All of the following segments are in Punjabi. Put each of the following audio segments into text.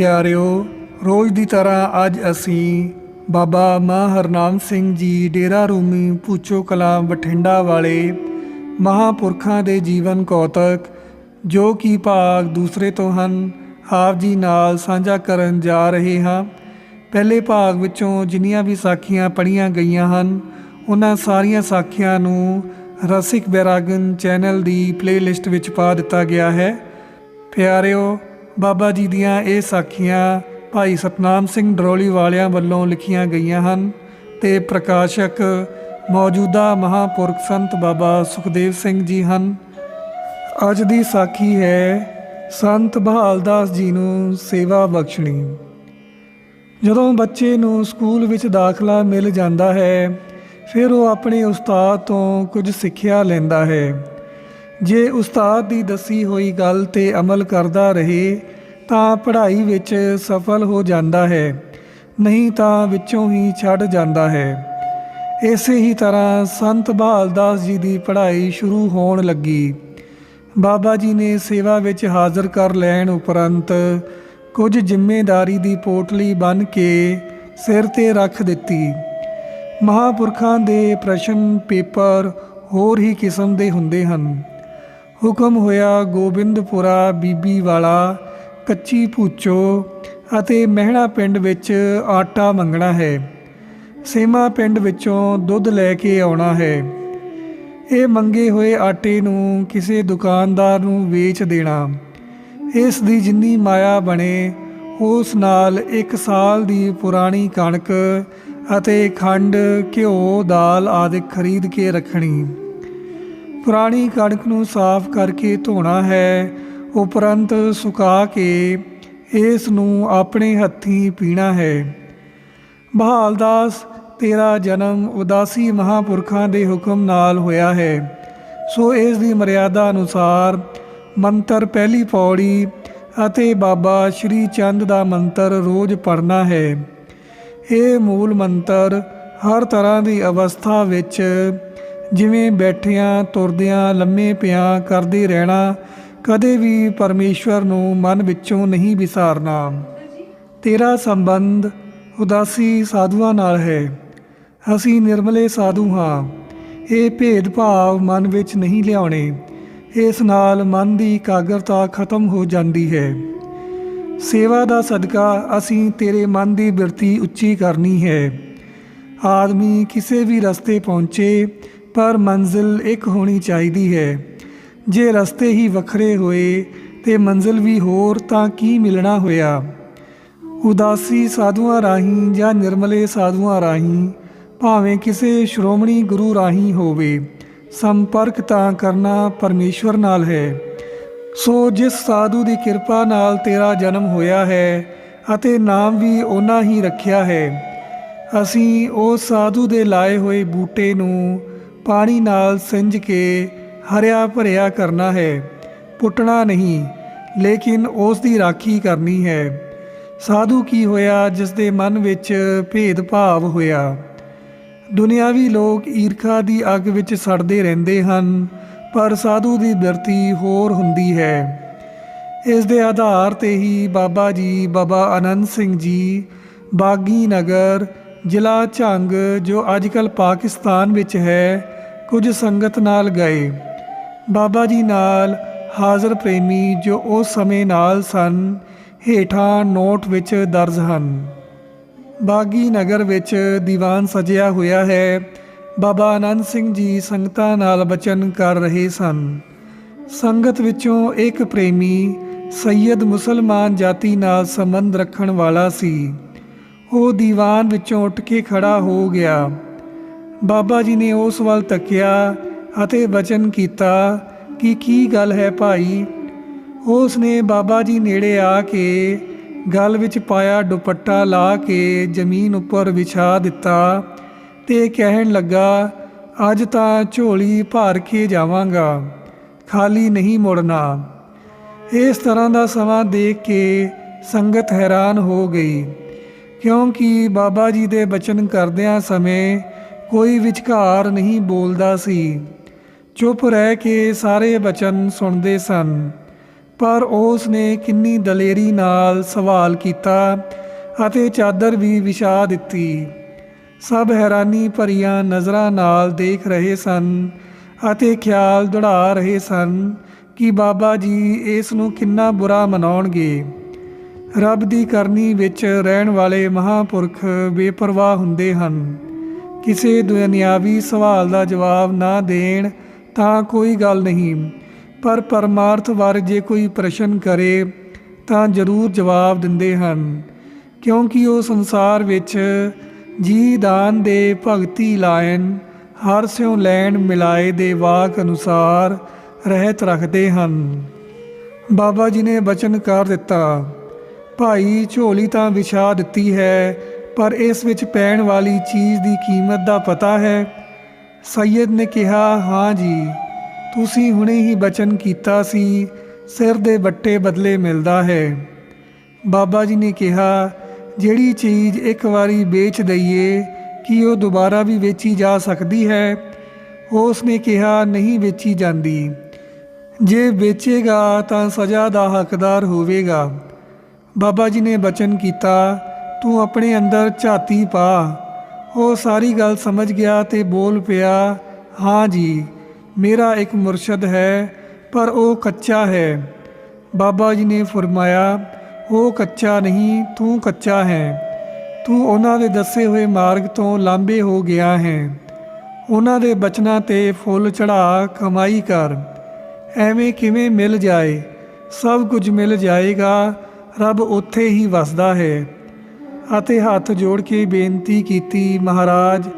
ਪਿਆਰਿਓ, ਰੋਜ਼ ਦੀ ਤਰ੍ਹਾਂ ਅੱਜ ਅਸੀਂ ਬਾਬਾ ਮਾਂ ਹਰਨਾਮ ਸਿੰਘ ਜੀ ਡੇਰਾ ਰੂਮੀ ਪੂਚੋ ਕਲਾਂ ਬਠਿੰਡਾ ਵਾਲੇ ਮਹਾਪੁਰਖਾਂ ਦੇ ਜੀਵਨ ਕੌਤਕ, ਜੋ ਕਿ ਭਾਗ ਦੂਸਰੇ ਤੋਂ ਹਨ, ਆਪ ਜੀ ਨਾਲ ਸਾਂਝਾ ਕਰਨ ਜਾ ਰਹੇ ਹਾਂ। ਪਹਿਲੇ ਭਾਗ ਵਿੱਚੋਂ ਜਿੰਨੀਆਂ ਵੀ ਸਾਖੀਆਂ ਪੜ੍ਹੀਆਂ ਗਈਆਂ ਹਨ, ਉਹਨਾਂ ਸਾਰੀਆਂ ਸਾਖੀਆਂ ਨੂੰ ਰਸਿਕ ਬੈਰਾਗਨ ਚੈਨਲ ਦੀ ਪਲੇਲਿਸਟ ਵਿੱਚ ਪਾ ਦਿੱਤਾ ਗਿਆ ਹੈ। ਪਿਆਰਿਓ ਬਾਬਾ ਜੀ ਦੀਆਂ ਇਹ ਸਾਖੀਆਂ ਭਾਈ ਸਤਨਾਮ ਸਿੰਘ ਡਰੋਲੀ ਵਾਲਿਆਂ ਵੱਲੋਂ ਲਿਖੀਆਂ ਗਈਆਂ ਹਨ ਤੇ ਪ੍ਰਕਾਸ਼ਕ ਮੌਜੂਦਾ ਮਹਾਪੁਰਖ ਸੰਤ ਬਾਬਾ ਸੁਖਦੇਵ ਸਿੰਘ ਜੀ ਹਨ। ਅੱਜ ਦੀ ਸਾਖੀ ਹੈ ਸੰਤ ਬਹਾਲਦਾਸ ਜੀ ਨੂੰ ਸੇਵਾ ਬਖਸ਼ਣੀ। ਜਦੋਂ ਬੱਚੇ ਨੂੰ ਸਕੂਲ ਵਿੱਚ ਦਾਖਲਾ ਮਿਲ ਜਾਂਦਾ ਹੈ, ਫਿਰ ਉਹ ਆਪਣੇ ਉਸਤਾਦ ਤੋਂ ਕੁਝ ਸਿੱਖਿਆ ਲੈਂਦਾ ਹੈ। ਜੇ ਉਸਤਾਦ ਦੀ ਦੱਸੀ ਹੋਈ ਗੱਲ ਤੇ ਅਮਲ ਕਰਦਾ ਰਹੇ, ਤਾਂ ਪੜ੍ਹਾਈ ਵਿੱਚ ਸਫਲ ਹੋ ਜਾਂਦਾ ਹੈ, ਨਹੀਂ ਤਾਂ ਵਿੱਚੋਂ ਹੀ ਛੱਡ ਜਾਂਦਾ ਹੈ। ਇਸੇ ਹੀ ਤਰ੍ਹਾਂ ਸੰਤ ਬਹਾਲਦਾਸ ਜੀ ਦੀ ਪੜ੍ਹਾਈ ਸ਼ੁਰੂ ਹੋਣ ਲੱਗੀ। ਬਾਬਾ ਜੀ ਨੇ ਸੇਵਾ ਵਿੱਚ ਹਾਜ਼ਰ ਕਰ ਲੈਣ ਉਪਰੰਤ ਕੁਝ ਜ਼ਿੰਮੇਵਾਰੀ ਦੀ ਪੋਟਲੀ ਬਨ ਕੇ ਸਿਰ ਤੇ ਰੱਖ ਦਿੱਤੀ। ਮਹਾਪੁਰਖਾਂ ਦੇ ਪ੍ਰਸ਼ਨ ਪੇਪਰ ਹੋਰ ਹੀ ਕਿਸਮ ਦੇ ਹੁੰਦੇ ਹਨ। ਹੁਕਮ ਹੋਇਆ ਗੋਬਿੰਦਪੁਰਾ ਬੀਬੀ ਵਾਲਾ, ਕੱਚੀ ਭੂਚੋ ਅਤੇ ਮਹਿਣਾ ਪਿੰਡ ਵਿੱਚ ਆਟਾ ਮੰਗਣਾ ਹੈ। ਸੇਮਾ ਪਿੰਡ ਵਿੱਚੋਂ ਦੁੱਧ ਲੈ ਕੇ ਆਉਣਾ ਹੈ। ਇਹ ਮੰਗੇ ਹੋਏ ਆਟੇ ਨੂੰ ਕਿਸੇ ਦੁਕਾਨਦਾਰ ਨੂੰ ਵੇਚ ਦੇਣਾ। ਇਸ ਦੀ ਜਿੰਨੀ ਮਾਇਆ ਬਣੇ, ਉਸ ਨਾਲ ਇੱਕ ਸਾਲ ਦੀ ਪੁਰਾਣੀ ਕਣਕ ਅਤੇ ਖੰਡ ਘਿਓ ਦਾਲ ਆਦਿ ਖਰੀਦ ਕੇ ਰੱਖਣੀ। ਪੁਰਾਣੀ ਕਣਕ ਨੂੰ ਸਾਫ਼ ਕਰਕੇ ਧੋਣਾ ਹੈ, ਉਪਰੰਤ ਸੁਕਾ ਕੇ ਇਸ ਨੂੰ ਆਪਣੇ ਹੱਥੀਂ ਪੀਣਾ ਹੈ। ਬਹਾਲਦਾਸ, ਤੇਰਾ ਜਨਮ ਉਦਾਸੀ ਮਹਾਪੁਰਖਾਂ ਦੇ ਹੁਕਮ ਨਾਲ ਹੋਇਆ ਹੈ। ਸੋ ਇਸ ਦੀ ਮਰਿਆਦਾ ਅਨੁਸਾਰ ਮੰਤਰ ਪਹਿਲੀ ਪੌੜੀ ਅਤੇ ਬਾਬਾ ਸ਼੍ਰੀ ਚੰਦ ਦਾ ਮੰਤਰ ਰੋਜ਼ ਪੜ੍ਹਨਾ ਹੈ। ਇਹ ਮੂਲ ਮੰਤਰ ਹਰ ਤਰ੍ਹਾਂ ਦੀ ਅਵਸਥਾ ਵਿੱਚ ਜਿਵੇਂ ਬੈਠਿਆਂ, ਤੁਰਦਿਆਂ, ਲੰਮੇ ਪਿਆਂ ਕਰਦੇ ਰਹਿਣਾ, ਕਦੇ ਵੀ ਪਰਮੇਸ਼ਵਰ ਨੂੰ ਮਨ ਵਿੱਚੋਂ ਨਹੀਂ ਵਿਸਾਰਨਾ। ਤੇਰਾ ਸੰਬੰਧ ਉਦਾਸੀ ਸਾਧੂਆਂ ਨਾਲ ਹੈ। ਅਸੀਂ ਨਿਰਮਲੇ ਸਾਧੂ ਹਾਂ। ਇਹ ਭੇਦ ਭਾਵ ਮਨ ਵਿੱਚ ਨਹੀਂ ਲਿਆਉਣੇ। ਇਸ ਨਾਲ ਮਨ ਦੀ ਇਕਾਗਰਤਾ ਖਤਮ ਹੋ ਜਾਂਦੀ ਹੈ। ਸੇਵਾ ਦਾ ਸਦਕਾ ਅਸੀਂ ਤੇਰੇ ਮਨ ਦੀ ਬਿਰਤੀ ਉੱਚੀ ਕਰਨੀ ਹੈ। ਆਦਮੀ ਕਿਸੇ ਵੀ ਰਸਤੇ ਪਹੁੰਚੇ ਪਰ ਮੰਜ਼ਿਲ ਇੱਕ ਹੋਣੀ ਚਾਹੀਦੀ ਹੈ। ਜੇ ਰਸਤੇ ਹੀ ਵੱਖਰੇ ਹੋਏ ਤੇ ਮੰਜ਼ਿਲ ਵੀ ਹੋਰ ਤਾਂ ਕੀ ਮਿਲਣਾ ਹੋਇਆ? ਉਦਾਸੀ ਸਾਧੂਆਂ ਰਾਹੀਂ ਜਾਂ ਨਿਰਮਲੇ ਸਾਧੂਆਂ ਰਾਹੀਂ ਭਾਵੇਂ ਕਿਸੇ ਸ਼੍ਰੋਮਣੀ ਗੁਰੂ ਰਾਹੀਂ ਹੋਵੇ, ਸੰਪਰਕ ਤਾਂ ਕਰਨਾ ਪਰਮੇਸ਼ਵਰ ਨਾਲ ਹੈ। ਸੋ ਜਿਸ ਸਾਧੂ ਦੀ ਕਿਰਪਾ ਨਾਲ ਤੇਰਾ ਜਨਮ ਹੋਇਆ ਹੈ ਅਤੇ ਨਾਮ ਵੀ ਉਹਨਾਂ ਹੀ ਰੱਖਿਆ ਹੈ, ਅਸੀਂ ਉਸ ਸਾਧੂ ਦੇ ਲਾਏ ਹੋਏ ਬੂਟੇ ਨੂੰ ਪਾਣੀ ਨਾਲ ਸਿੰਜ ਕੇ ਹਰਿਆ ਭਰਿਆ ਕਰਨਾ ਹੈ। ਪੁੱਟਣਾ ਨਹੀਂ, ਲੇਕਿਨ ਉਸ ਦੀ ਰਾਖੀ ਕਰਨੀ ਹੈ। ਸਾਧੂ ਕੀ ਹੋਇਆ, ਜਿਸ ਦੇ ਮਨ ਵਿੱਚ ਭੇਦ ਭਾਵ ਹੋਇਆ। ਦੁਨਿਆਵੀ ਲੋਕ ਈਰਖਾ ਦੀ ਅੱਗ ਵਿੱਚ ਸੜਦੇ ਰਹਿੰਦੇ ਹਨ, ਪਰ ਸਾਧੂ ਦੀ ਬਿਰਤੀ ਹੋਰ ਹੁੰਦੀ ਹੈ। ਇਸ ਦੇ ਆਧਾਰ ਤੇ ਹੀ ਬਾਬਾ ਜੀ, ਬਾਬਾ ਅਨੰਦ ਸਿੰਘ ਜੀ, ਬਾਗੀ ਨਗਰ ਜ਼ਿਲ੍ਹਾ ਝੰਗ ਜੋ ਅੱਜਕੱਲ ਪਾਕਿਸਤਾਨ ਵਿੱਚ ਹੈ, ਕੁਝ ਸੰਗਤ ਨਾਲ ਗਏ। ਬਾਬਾ ਜੀ ਨਾਲ ਹਾਜ਼ਰ ਪ੍ਰੇਮੀ ਜੋ ਉਸ ਸਮੇਂ ਨਾਲ ਸਨ, ਹੇਠਾਂ ਨੋਟ ਵਿੱਚ ਦਰਜ ਹਨ। ਬਾਗੀ ਨਗਰ ਵਿੱਚ ਦੀਵਾਨ ਸਜਿਆ ਹੋਇਆ ਹੈ, ਬਾਬਾ ਆਨੰਦ ਸਿੰਘ ਜੀ ਸੰਗਤਾਂ ਨਾਲ ਬਚਨ ਕਰ ਰਹੇ ਸਨ। ਸੰਗਤ ਵਿੱਚੋਂ ਇੱਕ ਪ੍ਰੇਮੀ ਸੈਯਦ ਮੁਸਲਮਾਨ ਜਾਤੀ ਨਾਲ ਸੰਬੰਧ ਰੱਖਣ ਵਾਲਾ ਸੀ। ਉਹ ਦੀਵਾਨ ਵਿੱਚੋਂ ਉੱਠ ਕੇ ਖੜਾ ਹੋ ਗਿਆ। ਬਾਬਾ ਜੀ ਨੇ ਉਸ ਵੱਲ ਤੱਕਿਆ ਅਤੇ ਬਚਨ ਕੀਤਾ ਕਿ ਕੀ ਗੱਲ ਹੈ ਭਾਈ? ਉਸ ਨੇ ਬਾਬਾ ਜੀ ਨੇੜੇ ਆ ਕੇ ਗਲ ਵਿੱਚ ਪਾਇਆ ਦੁਪੱਟਾ ਲਾ ਕੇ ਜ਼ਮੀਨ ਉੱਪਰ ਵਿਛਾ ਦਿੱਤਾ ਤੇ ਕਹਿਣ ਲੱਗਾ, ਅੱਜ ਤਾਂ ਝੋਲੀ ਭਰ ਕੇ ਜਾਵਾਂਗਾ, ਖਾਲੀ ਨਹੀਂ ਮੁੜਨਾ। ਇਸ ਤਰ੍ਹਾਂ ਦਾ ਸਮਾਂ ਦੇਖ ਕੇ ਸੰਗਤ ਹੈਰਾਨ ਹੋ ਗਈ। ਕਿਉਂਕਿ ਬਾਬਾ ਜੀ ਦੇ ਬਚਨ ਕਰਦਿਆਂ ਸਮੇਂ ਕੋਈ ਵਿਚਕਾਰ ਨਹੀਂ ਬੋਲਦਾ ਸੀ। ਚੁੱਪ ਰਹਿ ਕੇ ਸਾਰੇ ਬਚਨ ਸੁਣਦੇ ਸਨ। ਪਰ ਉਸ ਨੇ ਕਿੰਨੀ ਦਲੇਰੀ ਨਾਲ ਸਵਾਲ ਕੀਤਾ ਅਤੇ ਚਾਦਰ ਵੀ ਵਿਛਾ ਦਿੱਤੀ। ਸਭ ਹੈਰਾਨੀ ਭਰੀਆਂ ਨਜ਼ਰਾਂ ਨਾਲ ਦੇਖ ਰਹੇ ਸਨ ਅਤੇ ਖਿਆਲ ਦੌੜਾ ਰਹੇ ਸਨ ਕਿ ਬਾਬਾ ਜੀ ਇਸ ਨੂੰ ਕਿੰਨਾ ਬੁਰਾ ਮਨਾਉਣਗੇ। ਰੱਬ ਦੀ ਕਰਨੀ ਵਿੱਚ ਰਹਿਣ ਵਾਲੇ ਮਹਾਪੁਰਖ ਬੇਪਰਵਾਹ ਹੁੰਦੇ ਹਨ। ਕਿਸੇ ਦੁਨਿਆਵੀ ਸਵਾਲ ਦਾ ਜਵਾਬ ਨਾ ਦੇਣ ਤਾਂ ਕੋਈ ਗੱਲ ਨਹੀਂ। ਪਰ ਪਰਮਾਰਥ ਬਾਰੇ ਜੇ ਕੋਈ ਪ੍ਰਸ਼ਨ ਕਰੇ ਤਾਂ ਜ਼ਰੂਰ ਜਵਾਬ ਦਿੰਦੇ ਹਨ। ਕਿਉਂਕਿ ਉਹ ਸੰਸਾਰ ਵਿੱਚ ਜੀ ਦਾਨ ਦੇ ਭਗਤੀ ਲਾਇਨ, ਹਰ ਸਿਉ ਲੈਣ ਮਿਲਾਏ ਦੇ ਵਾਕ ਅਨੁਸਾਰ ਰਹਿਤ ਰੱਖਦੇ ਹਨ। ਬਾਬਾ ਜੀ ਨੇ ਬਚਨ ਕਰ ਦਿੱਤਾ ਭਾਈ ਝੋਲੀ ਤਾਂ ਵਿਛਾ ਦਿੱਤੀ ਹੈ, ਪਰ ਇਸ ਵਿੱਚ ਪੈਣ ਵਾਲੀ ਚੀਜ਼ ਦੀ ਕੀਮਤ ਦਾ ਪਤਾ ਹੈ। ਸੈਯਦ ਨੇ ਕਿਹਾ, ਹਾਂ ਜੀ, ਤੁਸੀਂ ਹੁਣੇ ਹੀ ਬਚਨ ਕੀਤਾ ਸੀ, ਸਿਰ ਦੇ ਬੱਟੇ ਬਦਲੇ ਮਿਲਦਾ ਹੈ। ਬਾਬਾ ਜੀ ਨੇ ਕਿਹਾ, ਜਿਹੜੀ ਚੀਜ਼ ਇੱਕ ਵਾਰੀ ਵੇਚ ਦਈਏ, ਕੀ ਉਹ ਦੁਬਾਰਾ ਵੀ ਵੇਚੀ ਜਾ ਸਕਦੀ ਹੈ? ਉਸ ਨੇ ਕਿਹਾ, ਨਹੀਂ ਵੇਚੀ ਜਾਂਦੀ। ਜੇ ਵੇਚੇਗਾ ਤਾਂ ਸਜ਼ਾ ਦਾ ਹੱਕਦਾਰ ਹੋਵੇਗਾ। ਬਾਬਾ ਜੀ ਨੇ ਬਚਨ ਕੀਤਾ, ਤੂੰ ਆਪਣੇ ਅੰਦਰ ਝਾਤੀ ਪਾ। ਉਹ ਸਾਰੀ ਗੱਲ ਸਮਝ ਗਿਆ ਤੇ ਬੋਲ ਪਿਆ, ਹਾਂ ਜੀ, ਮੇਰਾ ਇੱਕ ਮੁਰਸ਼ਦ ਹੈ, ਪਰ ਉਹ ਕੱਚਾ ਹੈ। ਬਾਬਾ ਜੀ ਨੇ ਫਰਮਾਇਆ, ਉਹ ਕੱਚਾ ਨਹੀਂ, ਤੂੰ ਕੱਚਾ ਹੈ। ਤੂੰ ਉਹਨਾਂ ਦੇ ਦੱਸੇ ਹੋਏ ਮਾਰਗ ਤੋਂ ਲਾਂਬੇ ਹੋ ਗਿਆ ਹੈ। ਉਹਨਾਂ ਦੇ ਬਚਨਾਂ ਤੇ ਫੁੱਲ ਚੜਾ ਕਮਾਈ ਕਰ। ਐਵੇਂ ਕਿਵੇਂ ਮਿਲ ਜਾਏ? ਸਭ ਕੁਝ ਮਿਲ ਜਾਏਗਾ ਰੱਬ ਉੱਥੇ ਹੀ ਵਸਦਾ ਹੈ ਅਤੇ ਹੱਥ ਜੋੜ ਕੇ ਬੇਨਤੀ ਕੀਤੀ, ਮਹਾਰਾਜ,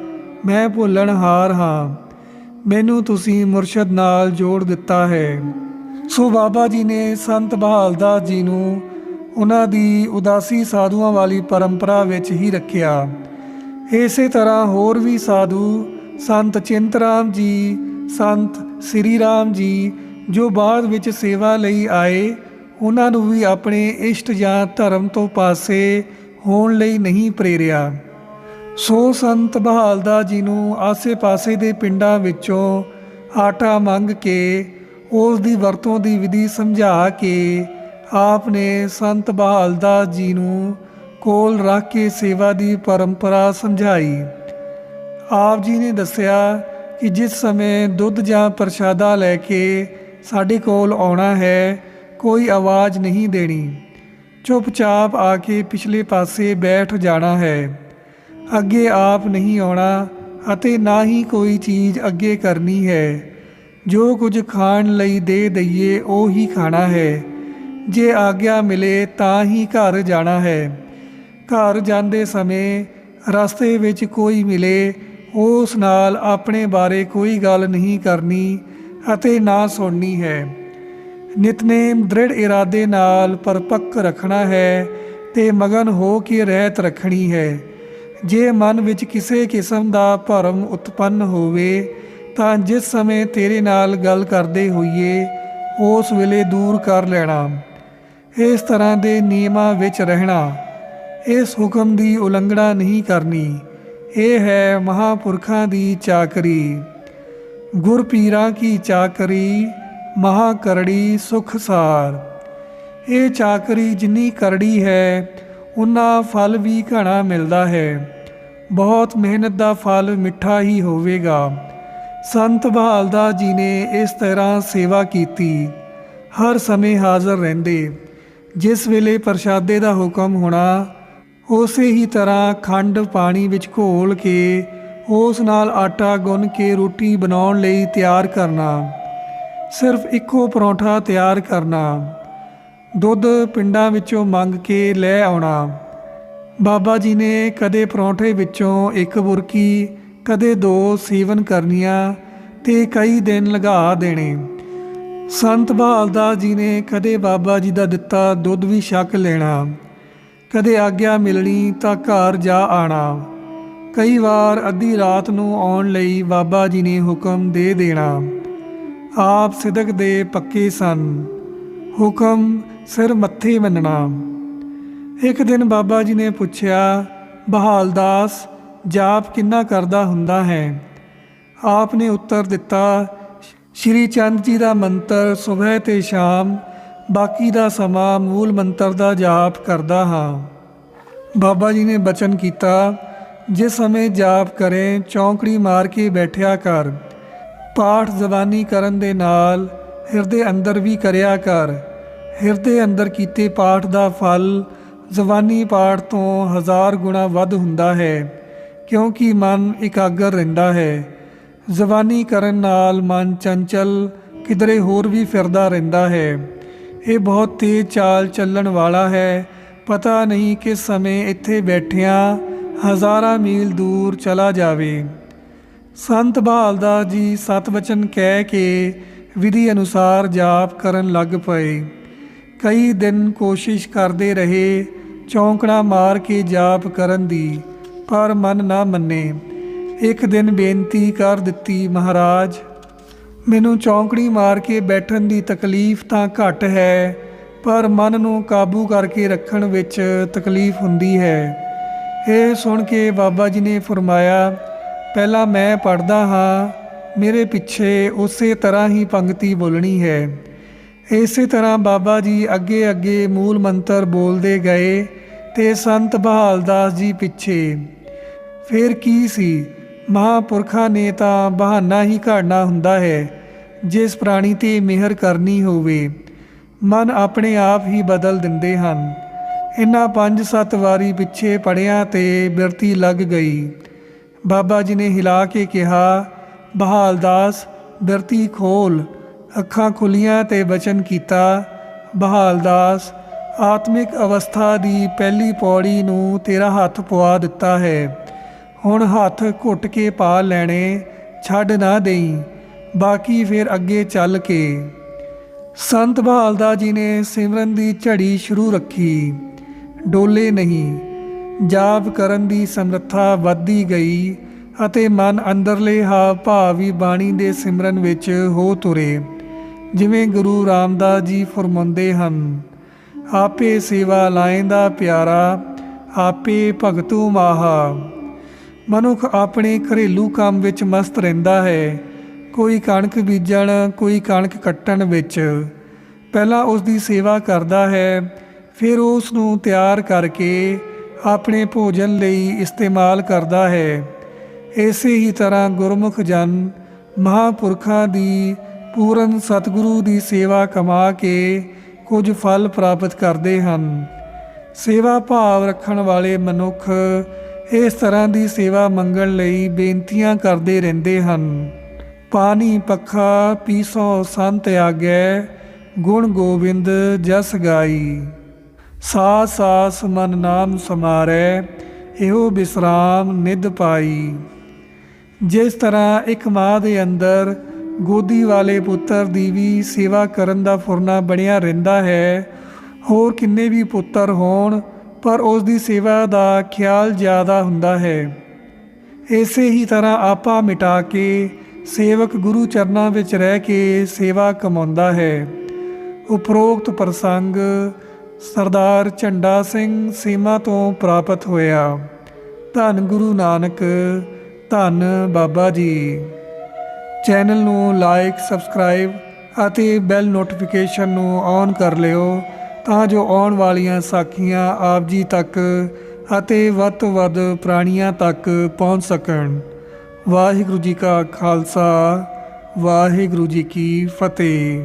ਮੈਂ ਭੁੱਲਣ ਹਾਰ ਹਾਂ। ਮੈਨੂੰ ਤੁਸੀਂ ਮੁਰਸ਼ਦ ਨਾਲ ਜੋੜ ਦਿੱਤਾ ਹੈ। ਸੋ ਬਾਬਾ ਜੀ ਨੇ ਸੰਤ ਬਹਾਲਦਾਸ ਜੀ ਨੂੰ ਉਹਨਾਂ ਦੀ ਉਦਾਸੀ ਸਾਧੂਆਂ ਵਾਲੀ ਪਰੰਪਰਾ ਵਿੱਚ ਹੀ ਰੱਖਿਆ। ਇਸੇ ਤਰ੍ਹਾਂ ਹੋਰ ਵੀ ਸਾਧੂ ਸੰਤ ਚਿੰਤਰਾਮ ਜੀ, ਸੰਤ ਸ੍ਰੀ ਰਾਮ ਜੀ, ਜੋ ਬਾਅਦ ਵਿੱਚ ਸੇਵਾ ਲਈ ਆਏ ਉਹਨਾਂ ਨੂੰ ਵੀ ਆਪਣੇ ਇਸ਼ਟ ਜਾਂ ਧਰਮ ਤੋਂ ਪਾਸੇ ਹੋਣ ਲਈ ਨਹੀਂ ਪ੍ਰੇਰਿਆ। ਸੋ ਸੰਤ ਬਹਾਲਦਾਸ ਜੀ ਨੂੰ ਆਸੇ-ਪਾਸੇ ਦੇ ਪਿੰਡਾਂ ਵਿੱਚੋਂ ਆਟਾ ਮੰਗ ਕੇ ਉਸ ਦੀ ਵਰਤੋਂ ਦੀ ਵਿਧੀ ਸਮਝਾ ਕੇ ਆਪ ਨੇ ਸੰਤ ਬਹਾਲਦਾਸ ਜੀ ਨੂੰ ਕੋਲ ਰੱਖ ਕੇ ਸੇਵਾ ਦੀ ਪਰੰਪਰਾ ਸਮਝਾਈ। ਆਪ ਜੀ ਨੇ ਦੱਸਿਆ ਕਿ ਜਿਸ ਸਮੇਂ ਦੁੱਧ ਜਾਂ ਪ੍ਰਸ਼ਾਦਾ ਲੈ ਕੇ ਸਾਡੇ ਕੋਲ ਆਉਣਾ ਹੈ ਕੋਈ ਆਵਾਜ਼ ਨਹੀਂ ਦੇਣੀ। ਚੁੱਪਚਾਪ ਆ ਕੇ ਪਿਛਲੇ ਪਾਸੇ ਬੈਠ ਜਾਣਾ ਹੈ। ਅੱਗੇ ਆਪ ਨਹੀਂ ਆਉਣਾ ਅਤੇ ਨਾ ਹੀ ਕੋਈ ਚੀਜ਼ ਅੱਗੇ ਕਰਨੀ ਹੈ। ਜੋ ਕੁਝ ਖਾਣ ਲਈ ਦੇ ਦਈਏ, ਉਹ ਹੀ ਖਾਣਾ ਹੈ। ਜੇ ਆਗਿਆ ਮਿਲੇ ਤਾਂ ਹੀ ਘਰ ਜਾਣਾ ਹੈ। ਘਰ ਜਾਂਦੇ ਸਮੇਂ ਰਸਤੇ ਵਿੱਚ ਕੋਈ ਮਿਲੇ, ਉਸ ਨਾਲ ਆਪਣੇ ਬਾਰੇ ਕੋਈ ਗੱਲ ਨਹੀਂ ਕਰਨੀ ਅਤੇ ਨਾ ਸੁਣਨੀ ਹੈ। ਨਿਤਨੇਮ ਦ੍ਰਿੜ ਇਰਾਦੇ ਨਾਲ ਪਰਪੱਕ ਰੱਖਣਾ ਹੈ ਤੇ ਮਗਨ ਹੋ ਕੇ ਰਹਿਤ ਰੱਖਣੀ ਹੈ। ਜੇ ਮਨ ਵਿੱਚ ਕਿਸੇ ਕਿਸਮ ਦਾ ਭਰਮ ਉਤਪੰਨ ਹੋਵੇ, ਤਾਂ ਜਿਸ ਸਮੇਂ ਤੇਰੇ ਨਾਲ ਗੱਲ ਕਰਦੇ ਹੋਈਏ, ਉਸ ਵੇਲੇ ਦੂਰ ਕਰ ਲੈਣਾ। ਇਸ ਤਰ੍ਹਾਂ ਦੇ ਨਿਯਮਾਂ ਵਿੱਚ ਰਹਿਣਾ। ਇਸ ਹੁਕਮ ਦੀ ਉਲੰਘਣਾ ਨਹੀਂ ਕਰਨੀ। ਇਹ ਹੈ ਮਹਾਪੁਰਖਾਂ ਦੀ ਚਾਕਰੀ। ਗੁਰ ਪੀਰਾਂ ਕੀ ਚਾਕਰੀ? ਮਹਾ ਕਰੜੀ ਸੁਖ ਸਾਰ। ਇਹ ਚਾਕਰੀ ਜਿੰਨੀ ਕਰੜੀ ਹੈ, ਉਨਾ ਫਲ ਵੀ ਘਣਾ ਮਿਲਦਾ ਹੈ। ਬਹੁਤ ਮਿਹਨਤ ਦਾ ਫਲ ਮਿੱਠਾ ਹੀ ਹੋਵੇਗਾ। ਸੰਤ ਬਹਾਲਦਾਸ ਜੀ ਨੇ ਇਸ ਤਰ੍ਹਾਂ ਸੇਵਾ ਕੀਤੀ। ਹਰ ਸਮੇਂ ਹਾਜ਼ਰ ਰਹਿੰਦੇ। ਜਿਸ ਵੇਲੇ ਪ੍ਰਸ਼ਾਦੇ ਦਾ ਹੁਕਮ ਹੋਣਾ, ਉਸੇ ਹੀ ਤਰ੍ਹਾਂ ਖੰਡ ਪਾਣੀ ਵਿੱਚ ਘੋਲ ਕੇ ਉਸ ਨਾਲ ਆਟਾ ਗੁੰਨ ਕੇ ਰੋਟੀ ਬਣਾਉਣ ਲਈ ਤਿਆਰ ਕਰਨਾ। ਸਿਰਫ ਇੱਕੋ ਪਰੌਂਠਾ ਤਿਆਰ ਕਰਨਾ। ਦੁੱਧ ਪਿੰਡਾਂ ਵਿੱਚੋਂ ਮੰਗ ਕੇ ਲੈ ਆਉਣਾ। ਬਾਬਾ ਜੀ ਨੇ ਕਦੇ ਪਰੌਂਠੇ ਵਿੱਚੋਂ ਇੱਕ ਬੁਰਕੀ, ਕਦੇ ਦੋ ਸੇਵਨ ਕਰਨੀਆਂ ਤੇ ਕਈ ਦਿਨ ਲਗਾ ਦੇਣੇ। ਸੰਤ ਬਹਾਲਦਾਸ ਜੀ ਨੇ ਕਦੇ ਬਾਬਾ ਜੀ ਦਾ ਦਿੱਤਾ ਦੁੱਧ ਵੀ ਛਕ ਲੈਣਾ। ਕਦੇ ਆਗਿਆ ਮਿਲਣੀ ਤਾਂ ਘਰ ਜਾ ਆਣਾ। ਕਈ ਵਾਰ ਅੱਧੀ ਰਾਤ ਨੂੰ ਆਉਣ ਲਈ ਬਾਬਾ ਜੀ ਨੇ ਹੁਕਮ ਦੇ ਦੇਣਾ। ਆਪ ਸਿਦਕ ਦੇ ਪੱਕੇ ਸਨ। ਹੁਕਮ ਸਿਰ ਮੱਥੇ ਮੰਨਣਾ। ਇੱਕ ਦਿਨ ਬਾਬਾ ਜੀ ਨੇ ਪੁੱਛਿਆ ਬਹਾਲਦਾਸ ਜਾਪ ਕਿੰਨਾ ਕਰਦਾ ਹੁੰਦਾ ਹੈ? ਆਪ ਨੇ ਉੱਤਰ ਦਿੱਤਾ, ਸ਼੍ਰੀ ਚੰਦ ਜੀ ਦਾ ਮੰਤਰ ਸਵੇਰ ਤੇ ਸ਼ਾਮ, ਬਾਕੀ ਦਾ ਸਮਾਂ ਮੂਲ ਮੰਤਰ ਦਾ ਜਾਪ ਕਰਦਾ ਹਾਂ। ਬਾਬਾ ਜੀ ਨੇ ਬਚਨ ਕੀਤਾ, ਜਿਸ ਸਮੇਂ ਜਾਪ ਕਰੇ, ਚੌਂਕੜੀ ਮਾਰ ਕੇ ਬੈਠਿਆ ਕਰ। ਪਾਠ ਜ਼ਬਾਨੀ ਕਰਨ ਦੇ ਨਾਲ ਹਿਰਦੇ ਅੰਦਰ ਵੀ ਕਰਿਆ ਕਰ। ਹਿਰਦੇ ਅੰਦਰ ਕੀਤੇ ਪਾਠ ਦਾ ਫਲ ਜ਼ਬਾਨੀ ਪਾਠ ਤੋਂ ਹਜ਼ਾਰ ਗੁਣਾ ਵੱਧ ਹੁੰਦਾ ਹੈ, ਕਿਉਂਕਿ ਮਨ ਇਕਾਗਰ ਰਹਿੰਦਾ ਹੈ। ਜ਼ਬਾਨੀ ਕਰਨ ਨਾਲ ਮਨ ਚੰਚਲ ਕਿਧਰੇ ਹੋਰ ਵੀ ਫਿਰਦਾ ਰਹਿੰਦਾ ਹੈ। ਇਹ ਬਹੁਤ ਤੇਜ਼ ਚਾਲ ਚੱਲਣ ਵਾਲਾ ਹੈ। ਪਤਾ ਨਹੀਂ ਕਿਸ ਸਮੇਂ ਇੱਥੇ ਬੈਠਿਆਂ ਹਜ਼ਾਰਾਂ ਮੀਲ ਦੂਰ ਚਲਾ ਜਾਵੇ। ਸੰਤ ਬਹਾਲਦਾਸ ਜੀ ਸਤਵਚਨ ਕਹਿ ਕੇ ਵਿਧੀ ਅਨੁਸਾਰ ਜਾਪ ਕਰਨ ਲੱਗ ਪਏ। ਕਈ ਦਿਨ ਕੋਸ਼ਿਸ਼ ਕਰਦੇ ਰਹੇ, ਚੌਂਕੜਾ ਮਾਰ ਕੇ ਜਾਪ ਕਰਨ ਦੀ, ਪਰ ਮਨ ਨਾ ਮੰਨੇ। ਇੱਕ ਦਿਨ ਬੇਨਤੀ ਕਰ ਦਿੱਤੀ, ਮਹਾਰਾਜ, ਮੈਨੂੰ ਚੌਂਕੜੀ ਮਾਰ ਕੇ ਬੈਠਣ ਦੀ ਤਕਲੀਫ ਤਾਂ ਘੱਟ ਹੈ, ਪਰ ਮਨ ਨੂੰ ਕਾਬੂ ਕਰਕੇ ਰੱਖਣ ਵਿੱਚ ਤਕਲੀਫ ਹੁੰਦੀ ਹੈ। ਇਹ ਸੁਣ ਕੇ ਬਾਬਾ ਜੀ ਨੇ ਫਰਮਾਇਆ ਪਹਿਲਾਂ ਮੈਂ ਪੜਦਾ ਹਾਂ, ਮੇਰੇ ਪਿੱਛੇ ਉਸੇ ਤਰ੍ਹਾਂ ਹੀ ਪੰਕਤੀ ਬੋਲਣੀ ਹੈ। ਇਸੇ ਤਰ੍ਹਾਂ ਬਾਬਾ ਜੀ ਅੱਗੇ ਅੱਗੇ ਮੂਲ ਮੰਤਰ ਬੋਲਦੇ ਗਏ ਤੇ ਸੰਤ ਬਹਾਲਦਾਸ ਜੀ ਪਿੱਛੇ। ਫਿਰ ਕੀ ਸੀ? ਮਹਾਪੁਰਖਾਂ ਨੇ ਤਾਂ ਬਹਾਨਾ ਹੀ ਘੜਨਾ ਹੁੰਦਾ ਹੈ, ਜਿਸ ਪ੍ਰਾਣੀ ਤੇ ਮਿਹਰ ਕਰਨੀ ਹੋਵੇ। ਮਨ ਆਪਣੇ ਆਪ ਹੀ ਬਦਲ ਦਿੰਦੇ ਹਨ। ਇਨ੍ਹਾਂ ਪੰਜ ਸੱਤ ਵਾਰੀ ਪਿੱਛੇ ਪੜਿਆ ਤੇ ਬਿਰਤੀ ਲੱਗ ਗਈ। ਬਾਬਾ ਜੀ ਨੇ ਹਿਲਾ ਕੇ ਕਿਹਾ ਬਹਾਲਦਾਸ ਬਿਰਤੀ ਖੋਲ, ਅੱਖਾਂ ਖੁੱਲੀਆਂ ਤੇ ਬਚਨ ਕੀਤਾ। ਬਹਾਲਦਾਸ ਆਤਮਿਕ ਅਵਸਥਾ ਦੀ ਪਹਿਲੀ ਪੌੜੀ ਨੂੰ ਤੇਰਾ ਹੱਥ ਪਵਾ ਦਿੱਤਾ ਹੈ। ਹੁਣ ਹੱਥ ਘੁੱਟ ਕੇ ਪਾ ਲੈਣੇ, ਛੱਡ ਨਾ ਦੇਈ, ਬਾਕੀ ਫਿਰ ਅੱਗੇ ਚੱਲ ਕੇ। ਸੰਤ ਬਹਾਲਦਾ ਜੀ ਨੇ ਸਿਮਰਨ ਦੀ ਝੜੀ ਸ਼ੁਰੂ ਰੱਖੀ। ਡੋਲੇ ਨਹੀਂ। ਜਾਪ ਕਰਨ ਦੀ ਸਮਰੱਥਾ ਵੱਧਦੀ ਗਈ ਅਤੇ ਮਨ ਅੰਦਰਲੇ ਹਾਵ ਭਾਵ ਵੀ ਬਾਣੀ ਦੇ ਸਿਮਰਨ ਵਿੱਚ ਹੋ ਤੁਰੇ। ਜਿਵੇਂ ਗੁਰੂ ਰਾਮਦਾਸ ਜੀ ਫਰਮਾਉਂਦੇ ਹਨ, ਆਪੇ ਸੇਵਾ ਲਾਇੰਦਾ ਪਿਆਰਾ, ਆਪੇ ਭਗਤੂ ਮਾਹਾ। ਮਨੁੱਖ ਆਪਣੇ ਘਰੇਲੂ ਕੰਮ ਵਿੱਚ ਮਸਤ ਰਹਿੰਦਾ ਹੈ, ਕੋਈ ਕਣਕ ਬੀਜਣ, ਕੋਈ ਕਣਕ ਕੱਟਣ ਵਿੱਚ। ਪਹਿਲਾਂ ਉਸ ਦੀ ਸੇਵਾ ਕਰਦਾ ਹੈ, ਫਿਰ ਉਸ ਨੂੰ ਤਿਆਰ ਕਰਕੇ ਆਪਣੇ ਭੋਜਨ ਲਈ ਇਸਤੇਮਾਲ ਕਰਦਾ ਹੈ। ਇਸੇ ਹੀ ਤਰ੍ਹਾਂ ਗੁਰਮੁਖ ਜਨ ਮਹਾਪੁਰਖਾਂ ਦੀ ਪੂਰਨ ਸਤਿਗੁਰੂ ਦੀ ਸੇਵਾ ਕਮਾ ਕੇ ਕੁਝ ਫਲ ਪ੍ਰਾਪਤ ਕਰਦੇ ਹਨ। ਸੇਵਾ ਭਾਵ ਰੱਖਣ ਵਾਲੇ ਮਨੁੱਖ ਇਸ ਤਰ੍ਹਾਂ ਦੀ ਸੇਵਾ ਮੰਗਣ ਲਈ ਬੇਨਤੀਆਂ ਕਰਦੇ ਰਹਿੰਦੇ ਹਨ। ਪਾਣੀ, ਪੱਖਾ, ਪੀਸੋ, ਸੰਤ ਆਗੈ ਗੁਣ ਗੋਬਿੰਦ ਜਸ ਗਾਈ। ਸਾਸ ਸਾਸ ਮਨ ਨਾਮ ਸਮਾਰੈ, ਇਹੋ ਬਿਸਰਾਮ ਨਿਧ ਪਾਈ। ਜਿਸ ਤਰ੍ਹਾਂ ਇੱਕ ਮਾਂ ਦੇ ਅੰਦਰ ਗੋਦੀ ਵਾਲੇ ਪੁੱਤਰ ਦੀ ਵੀ ਸੇਵਾ ਕਰਨ ਦਾ ਫੁਰਨਾ ਬਣਿਆ ਰਹਿੰਦਾ ਹੈ, ਹੋਰ ਕਿੰਨੇ ਵੀ ਪੁੱਤਰ ਹੋਣ, ਪਰ ਉਸ ਦੀ ਸੇਵਾ ਦਾ ਖਿਆਲ ਜ਼ਿਆਦਾ ਹੁੰਦਾ ਹੈ। ਇਸੇ ਹੀ ਤਰ੍ਹਾਂ ਆਪਾ ਮਿਟਾ ਕੇ ਸੇਵਕ ਗੁਰੂ ਚਰਨਾਂ ਵਿੱਚ ਰਹਿ ਕੇ ਸੇਵਾ ਕਮਾਉਂਦਾ ਹੈ। ਉਪਰੋਕਤ ਪ੍ਰਸੰਗ ਸਰਦਾਰ ਝੰਡਾ ਸਿੰਘ ਸੀਮਾ ਤੋਂ ਪ੍ਰਾਪਤ ਹੋਇਆ। ਧੰਨ ਗੁਰੂ ਨਾਨਕ, ਧੰਨ ਬਾਬਾ ਜੀ। ਚੈਨਲ ਨੂੰ ਲਾਈਕ ਸਬਸਕ੍ਰਾਈਬ ਅਤੇ ਬੈਲ ਨੋਟੀਫਿਕੇਸ਼ਨ ਨੂੰ ਔਨ ਕਰ ਲਿਓ ਤਾਂ ਜੋ ਆਉਣ ਵਾਲੀਆਂ ਸਾਖੀਆਂ ਆਪ ਜੀ ਤੱਕ ਅਤੇ ਵੱਧ ਤੋਂ ਵੱਧ ਪ੍ਰਾਣੀਆਂ ਤੱਕ ਪਹੁੰਚ ਸਕਣ। ਵਾਹਿਗੁਰੂ ਜੀ ਕਾ ਖਾਲਸਾ, ਵਾਹਿਗੁਰੂ ਜੀ ਕੀ ਫਤਿਹ।